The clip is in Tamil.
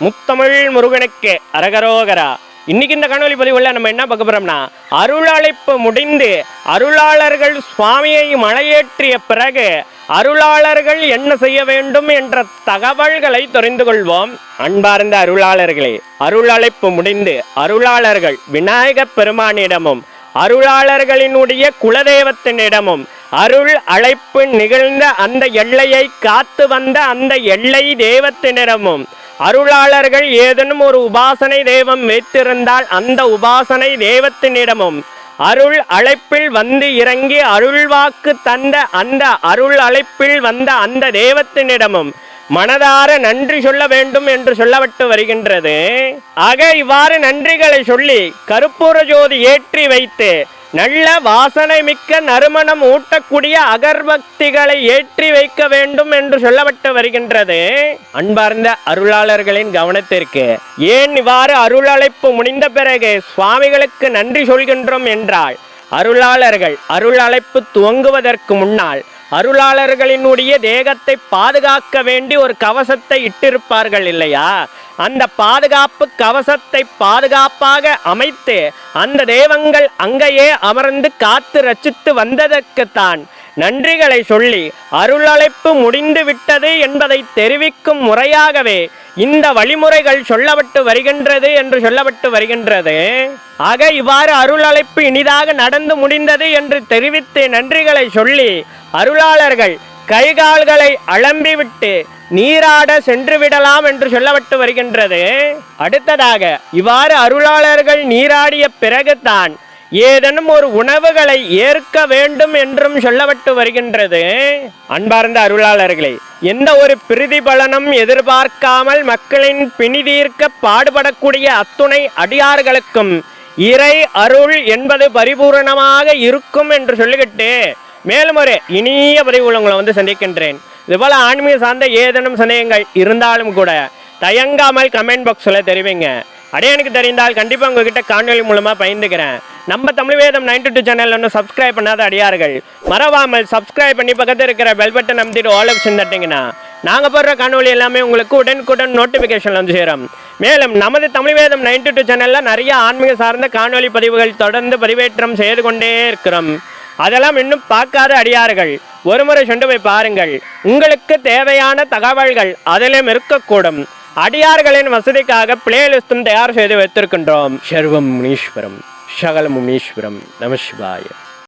முத்தமிழ் முருகனுக்கு அரகரோகரா. இன்னைக்கு இந்த காணொலி பதிவுல நம்ம என்ன பார்க்க போறோம்னா அருளழைப்பு முடிந்து அருளாளர்கள் சுவாமியை மலையேற்றிய பிறகு அருளாளர்கள் என்ன செய்ய வேண்டும் என்ற தகவல்களை தெரிந்து கொள்வோம். அன்பார்ந்த அருளாளர்களே அருளழைப்பு முடிந்து அருளாளர்கள் விநாயகப் பெருமானிடமும் அருளாளர்களினுடைய குலதெய்வத்தினிடமும் அருள் அழைப்பு நிகழ்ந்த அந்த எல்லையை காத்து வந்த அந்த எல்லை தெய்வத்தினிடமும் அருளாளர்கள் ஏதேனும் ஒரு உபாசனை தெய்வம் வைத்திருந்தால் அந்த உபாசனை தெய்வத்தினிடமும். அருள் அழைப்பில் வந்து இறங்கி அருள்வாக்கு தந்த அந்த அருள் அழைப்பில் வந்த அந்த தெய்வத்தினிடமும். மனதார நன்றி சொல்ல வேண்டும் என்று சொல்லப்பட்டு வருகின்றது. ஆக இவ்வாறு நன்றிகளை சொல்லி கருப்பூர ஜோதி ஏற்றி வைத்து நல்ல வாசனை மிக்க நறுமணம் ஊட்டக்கூடிய அகர்பக்திகளை ஏற்றி வைக்க வேண்டும் என்று சொல்லப்பட்டு வருகின்றது. அன்பார்ந்த அருளாளர்களின் கவனத்திற்கு ஏன் இவ்வாறு அருளழைப்பு முடிந்த பிறகு சுவாமிகளுக்கு நன்றி சொல்கின்றோம் என்றால் அருளாளர்கள் அருள் அழைப்பு துவங்குவதற்கு முன்னால் அருளாளர்களினுடைய தேகத்தை பாதுகாக்க வேண்டி ஒரு கவசத்தை இட்டிருப்பார்கள் இல்லையா? அந்த பாதுகாப்பு கவசத்தை பாதுகாப்பாக அமைத்து அந்த தெய்வங்கள் அங்கேயே அமர்ந்து காத்து ரச்சித்து வந்ததற்குத்தான் நன்றிகளை சொல்லி அருளழைப்பு முடிந்து விட்டது என்பதை தெரிவிக்கும் முறையாகவே இந்த வழிமுறைகள் சொல்லப்பட்டு வருகின்றது என்று சொல்லப்பட்டு வருகின்றது. ஆக இவ்வாறு அருள் அழைப்பு இனிதாக நடந்து முடிந்தது என்று தெரிவித்து நன்றிகளை சொல்லி அருளாளர்கள் கைகால்களை அலம்பிவிட்டு நீராட சென்று விடலாம் என்று சொல்லப்பட்டு வருகின்றது. அடுத்ததாக இவ்வாறு அருளாளர்கள் நீராடிய பிறகுதான் ஏதேனும் ஒரு உணவுகளை ஏற்க வேண்டும் என்றும் சொல்லப்பட்டு வருகின்றது. அன்பார்ந்த அருளாளர்களே எந்த ஒரு பிரதிபலனும் எதிர்பார்க்காமல் மக்களின் பிணி தீர்க்க பாடுபடக்கூடிய அத்துணை அடியார்களுக்கும் இறை அருள் என்பது பரிபூரணமாக இருக்கும் என்று சொல்லிக்கிட்டு மேலும் ஒரு இனிய பதிவுகள் உங்களை வந்து சந்திக்கின்றேன். இதுபோல் ஆன்மீக சார்ந்த ஏதேனும் சந்தேகங்கள் இருந்தாலும் கூட தயங்காமல் கமெண்ட் பாக்ஸில் தெரிவிங்க. அடையனுக்கு தெரிந்தால் கண்டிப்பாக உங்ககிட்ட காணொலி மூலமாக பயந்துக்கிறேன் நம்ம Tamil Vedam ninety two channel ஒன்றும் சப்ஸ்கிரைப் பண்ணாத அடியார்கள். மறவாமல் சப்ஸ்கிரைப் பண்ணி பக்கத்தில் இருக்கிற பெல் பட்டன் நம்பிட்டு ஆல் ஆப்ஷன் தட்டிங்கன்னா நாங்கள் போடுற காணொலி எல்லாமே உங்களுக்கு உடனுக்குடன் நோட்டிஃபிகேஷன் வந்து சேரும். மேலும் நமது தமிழ் வேதம் நைன்டி டூ சேனலில் நிறைய ஆன்மீக சார்ந்த காணொலி பதிவுகள் தொடர்ந்து பதிவேற்றம் செய்து கொண்டே இருக்கிறோம். அதெல்லாம் இன்னும் பார்க்காத அடியார்கள். ஒருமுறை சென்று போய் பாருங்கள். உங்களுக்கு தேவையான தகவல்கள் அதிலும் இருக்கக்கூடும். அடியார்களின் வசதிக்காக பிளேலிஸ்டும் தயார் செய்து வைத்திருக்கின்றோம். சர்வம் முனீஸ்வரம். சகல முனீஸ்வரம் நம